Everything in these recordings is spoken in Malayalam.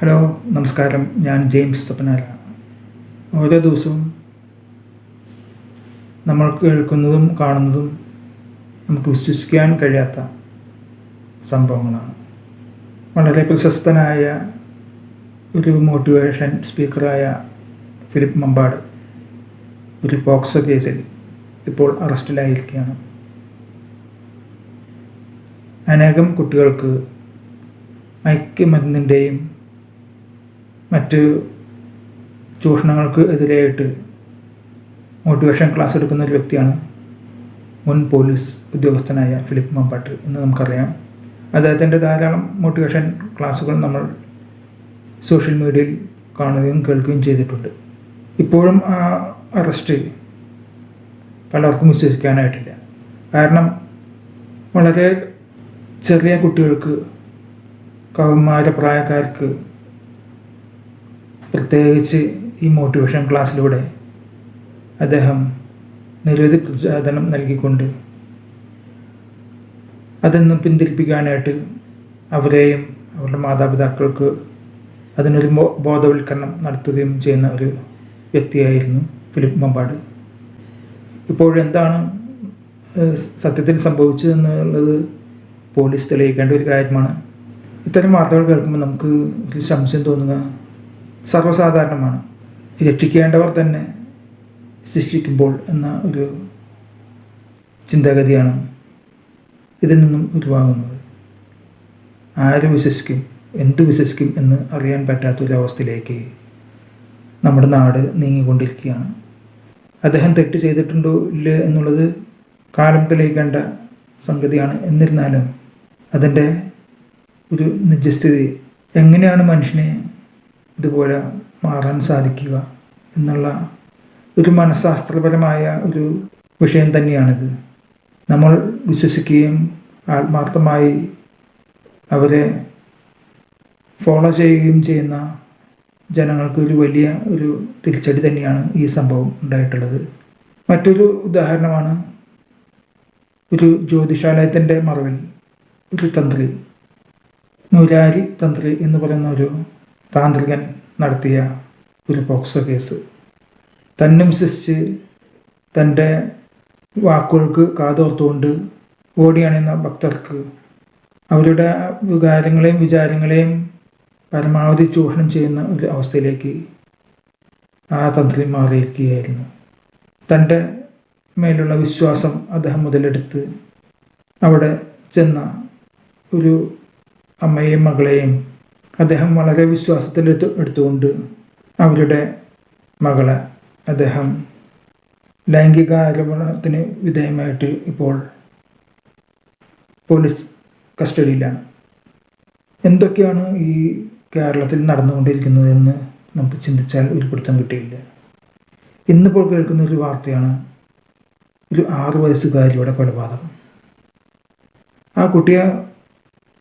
ഹലോ നമസ്കാരം. ഞാൻ ജെയിംസ് സപ്പനാരാണ് ഓരോ ദിവസവും നമ്മൾ കേൾക്കുന്നതും കാണുന്നതും നമുക്ക് വിശ്വസിക്കാൻ കഴിയാത്ത സംഭവങ്ങളാണ്. വളരെ പ്രശസ്തനായ ഒരു മോട്ടിവേഷൻ സ്പീക്കറായ ഫിലിപ്പ് മമ്പാട് ഒരു പോക്സോ കേസിൽ ഇപ്പോൾ അറസ്റ്റിലായിരിക്കുകയാണ്. അനേകം കുട്ടികൾക്ക് മയക്കുമരുന്നിന്റെയും മറ്റ് ചൂഷണങ്ങൾക്ക് എതിരായിട്ട് മോട്ടിവേഷൻ ക്ലാസ് എടുക്കുന്ന ഒരു വ്യക്തിയാണ് മുൻ പോലീസ് ഉദ്യോഗസ്ഥനായ ഫിലിപ്പ് മമ്പാട്ട് എന്ന് നമുക്കറിയാം. അദ്ദേഹത്തിന്റെ ധാരാളം മോട്ടിവേഷൻ ക്ലാസ്സുകൾ നമ്മൾ സോഷ്യൽ മീഡിയയിൽ കാണുകയും കേൾക്കുകയും ചെയ്തിട്ടുണ്ട്. ഇപ്പോഴും ആ അറസ്റ്റ് പലർക്കും വിശ്വസിക്കാനായിട്ടില്ല. കാരണം വളരെ ചെറിയ കുട്ടികൾക്ക് കൗമാര പ്രായക്കാർക്ക് പ്രത്യേകിച്ച് ഈ മോട്ടിവേഷൻ ക്ലാസ്സിലൂടെ അദ്ദേഹം നിരവധി പ്രചോദനം നൽകിക്കൊണ്ട് അതൊന്നും പിന്തിരിപ്പിക്കാനായിട്ട് അവരെയും അവരുടെ മാതാപിതാക്കൾക്ക് അതിനൊരു ബോധവൽക്കരണം നടത്തുകയും ചെയ്യുന്ന ഒരു വ്യക്തിയായിരുന്നു ഫിലിപ്പ് മമ്പാട്. ഇപ്പോഴെന്താണ് സത്യത്തിൽ സംഭവിച്ചതെന്നുള്ളത് പോലീസ് തെളിയിക്കേണ്ട ഒരു കാര്യമാണ്. ഇത്തരം വാർത്തകൾ കേൾക്കുമ്പോൾ നമുക്ക് ഒരു സംശയം തോന്നുക സർവസാധാരണമാണ്. രക്ഷിക്കേണ്ടവർ തന്നെ ശിക്ഷിക്കുമ്പോൾ എന്ന ഒരു ചിന്താഗതിയാണ് ഇതിൽ നിന്നും ഉരുവാകുന്നത്. ആര് വിശ്വസിക്കും എന്തു വിശ്വസിക്കും എന്ന് അറിയാൻ പറ്റാത്തൊരവസ്ഥയിലേക്ക് നമ്മുടെ നാട് നീങ്ങിക്കൊണ്ടിരിക്കുകയാണ്. അദ്ദേഹം തെറ്റ് ചെയ്തിട്ടുണ്ടോ ഇല്ല എന്നുള്ളത് കാലം തെളിയിക്കേണ്ട സംഗതിയാണ്. എന്നിരുന്നാലും അതിന്റെ ഒരു നിജസ്ഥിതി എങ്ങനെയാണ് മനുഷ്യനെ ഇതുപോലെ മാറാൻ സാധിക്കുക എന്നുള്ള ഒരു മനഃശാസ്ത്രപരമായ ഒരു വിഷയം തന്നെയാണിത്. നമ്മൾ വിശ്വസിക്കുകയും ആത്മാർത്ഥമായി അവരെ ഫോളോ ചെയ്യുകയും ചെയ്യുന്ന ജനങ്ങൾക്ക് ഒരു വലിയ ഒരു തിരിച്ചടി തന്നെയാണ് ഈ സംഭവം ഉണ്ടായിട്ടുള്ളത്. മറ്റൊരു ഉദാഹരണമാണ് ഒരു ജ്യോതിഷാലയത്തിന്റെ മറവിൽ ഒരു തന്ത്രി മുരാരി തന്ത്രി എന്ന് പറയുന്ന ഒരു താന്ത്രികൻ നടത്തിയ ഒരു പോക്സോ കേസ്. തന്നെ വിശ്വസിച്ച് തന്റെ വാക്കുകൾക്ക് കാതോർത്തുകൊണ്ട് ഓടിയണിയുന്ന ഭക്തർക്ക് അവരുടെ വികാരങ്ങളെയും വിചാരങ്ങളെയും പരമാവധി ചൂഷണം ചെയ്യുന്ന ഒരു അവസ്ഥയിലേക്ക് ആ തന്ത്രി മാറിയിരിക്കുകയായിരുന്നു. തന്റെ മേലുള്ള വിശ്വാസം അദ്ദേഹം മുതലെടുത്ത് അവിടെ ചെന്ന ഒരു അമ്മയെയും മകളെയും അദ്ദേഹം വളരെ വിശ്വാസത്തിലെടുത്ത് എടുത്തുകൊണ്ട് അവരുടെ മകളെ അദ്ദേഹം ലൈംഗിക ആരോപണത്തിന് വിധേയമായിട്ട് ഇപ്പോൾ പോലീസ് കസ്റ്റഡിയിലാണ്. എന്തൊക്കെയാണ് ഈ കേരളത്തിൽ നടന്നുകൊണ്ടിരിക്കുന്നത് എന്ന് നമുക്ക് ചിന്തിച്ചാൽ ഒരു പിടുത്തം കിട്ടിയില്ല. ഇന്നിപ്പോൾ കേൾക്കുന്ന ഒരു വാർത്തയാണ് ഒരു ആറു വയസ്സുകാരിയുടെ കൊലപാതകം. ആ കുട്ടിയെ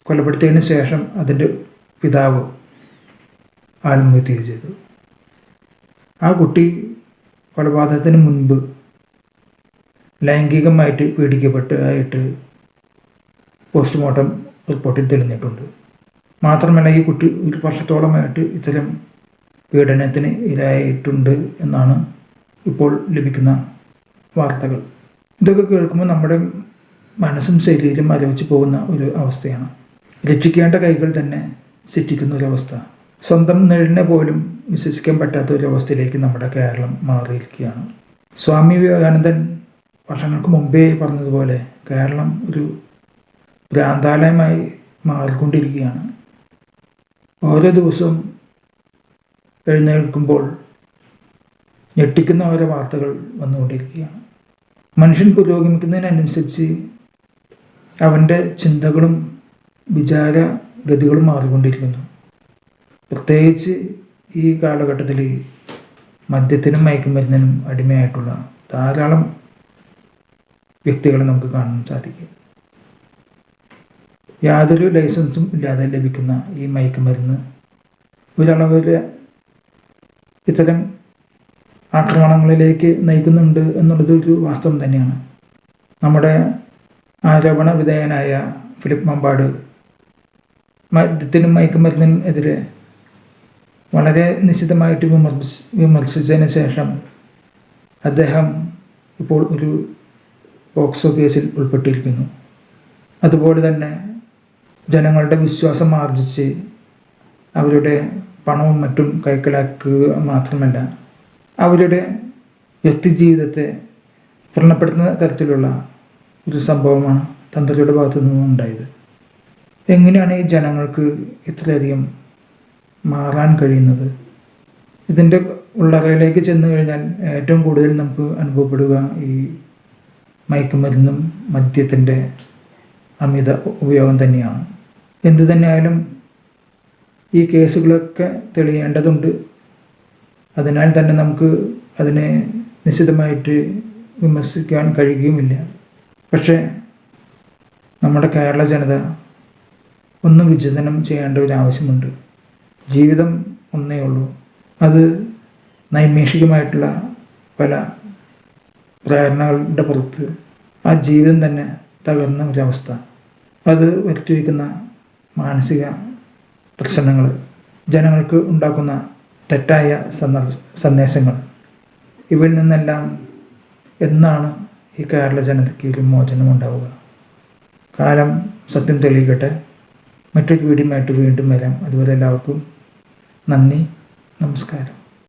കൊലപ്പെടുത്തിയതിന് ശേഷം അതിന്റെ പിതാവ് ആത്മഹത്യ ചെയ്തു. ആ കുട്ടി കൊലപാതകത്തിന് മുൻപ് ലൈംഗികമായിട്ട് പീഡിക്കപ്പെട്ടതായിട്ട് പോസ്റ്റ്മോർട്ടം റിപ്പോർട്ടിൽ തെളിഞ്ഞിട്ടുണ്ട്. മാത്രമല്ല ഈ കുട്ടി ഒരു വർഷത്തോളമായിട്ട് ഇത്തരം പീഡനത്തിന് ഇരയായിട്ടുണ്ട് എന്നാണ് ഇപ്പോൾ ലഭിക്കുന്ന വാർത്തകൾ. ഇതൊക്കെ കേൾക്കുമ്പോൾ നമ്മുടെ മനസ്സും ശരീരം അലവിച്ച് പോകുന്ന ഒരു അവസ്ഥയാണ്. രക്ഷിക്കേണ്ട കൈകൾ തന്നെ ശിക്ഷിക്കുന്ന ഒരവസ്ഥ സ്വന്തം നിഴലിനെ പോലും വിശ്വസിക്കാൻ പറ്റാത്ത ഒരു അവസ്ഥയിലേക്ക് നമ്മുടെ കേരളം മാറിയിരിക്കുകയാണ്. സ്വാമി വിവേകാനന്ദൻ വർഷങ്ങൾക്ക് മുമ്പേ പറഞ്ഞതുപോലെ കേരളം ഒരു ഭ്രാന്താലയമായി മാറിക്കൊണ്ടിരിക്കുകയാണ്. ഓരോ ദിവസവും എഴുന്നേൽക്കുമ്പോൾ ഞെട്ടിക്കുന്ന ഓരോ വാർത്തകൾ വന്നുകൊണ്ടിരിക്കുകയാണ്. മനുഷ്യൻ പുരോഗമിക്കുന്നതിനനുസരിച്ച് അവന്റെ ചിന്തകളും വിചാരഗതികളും മാറിക്കൊണ്ടിരിക്കുന്നു. പ്രത്യേകിച്ച് ഈ കാലഘട്ടത്തിൽ മദ്യത്തിനും മയക്കുമരുന്നിനും അടിമയായിട്ടുള്ള ധാരാളം വ്യക്തികളെ നമുക്ക് കാണാൻ സാധിക്കും. യാതൊരു ലൈസൻസും ഇല്ലാതെ ലഭിക്കുന്ന ഈ മയക്കുമരുന്ന് ഒരളവരെ ഇത്തരം ആക്രമണങ്ങളിലേക്ക് നയിക്കുന്നുണ്ട് എന്നുള്ളത് ഒരു വാസ്തവം തന്നെയാണ്. നമ്മുടെ ആരോപണ വിധേയനായ ഫിലിപ്പ് മമ്പാട് മദ്യത്തിനും മയക്കുമരുന്നിനും എതിരെ വളരെ നിശിതമായിട്ട് വിമർശി വിമർശിച്ചതിന് ശേഷം അദ്ദേഹം ഇപ്പോൾ ഒരു പോക്സോ കേസിൽ ഉൾപ്പെട്ടിരിക്കുന്നു. അതുപോലെ തന്നെ ജനങ്ങളുടെ വിശ്വാസം ആർജിച്ച് അവരുടെ പണവും മറ്റും കൈക്കലാക്കുക മാത്രമല്ല അവരുടെ വ്യക്തിജീവിതത്തെ വ്രണപ്പെടുത്തുന്ന തരത്തിലുള്ള ഒരു സംഭവമാണ് തന്ത്രിയുടെ ഭാഗത്തു നിന്നും ഉണ്ടായത് എങ്ങനെയാണ് ഈ ജനങ്ങൾക്ക് ഇത്രയധികം മാറാൻ കഴിയുന്നത്? ഇതിന്റെ ഉള്ളറയിലേക്ക് ചെന്ന് കഴിഞ്ഞാൽ ഏറ്റവും കൂടുതൽ നമുക്ക് അനുഭവപ്പെടുക ഈ മയക്കുമരുന്നും മദ്യത്തിന്റെ അമിത ഉപയോഗം തന്നെയാണ്. എന്തു തന്നെയായാലും ഈ കേസുകളൊക്കെ തെളിയേണ്ടതുണ്ട്. അതിനാൽ തന്നെ നമുക്ക് അതിനെ നിശ്ചിതമായിട്ട് വിമർശിക്കാൻ കഴിയുകയുമില്ല. പക്ഷേ നമ്മുടെ കേരള ജനത ഒന്ന് വിചിന്തനം ചെയ്യേണ്ട ഒരു ആവശ്യമുണ്ട്. ജീവിതം ഒന്നേ ഉള്ളൂ. അത് നൈമേഷികമായിട്ടുള്ള പല പ്രേരണകളുടെ പുറത്ത് ആ ജീവിതം തന്നെ തകർന്ന ഒരവസ്ഥ. അത് വരുത്തിവെക്കുന്ന മാനസിക പ്രശ്നങ്ങൾ ജനങ്ങൾക്ക് ഉണ്ടാക്കുന്ന തെറ്റായ സന്ദേശങ്ങൾ ഇവയിൽ നിന്നെല്ലാം എന്നാണ് ഈ കേരള ജനതയ്ക്ക് ഒരു മോചനം ഉണ്ടാവുക കാലം സത്യം തെളിയിക്കട്ടെ. മറ്റൊരു വീഡിയോയുമായിട്ട് വീണ്ടും വരാം. അതുപോലെ എല്ലാവർക്കും നന്ദി നമസ്കാരം.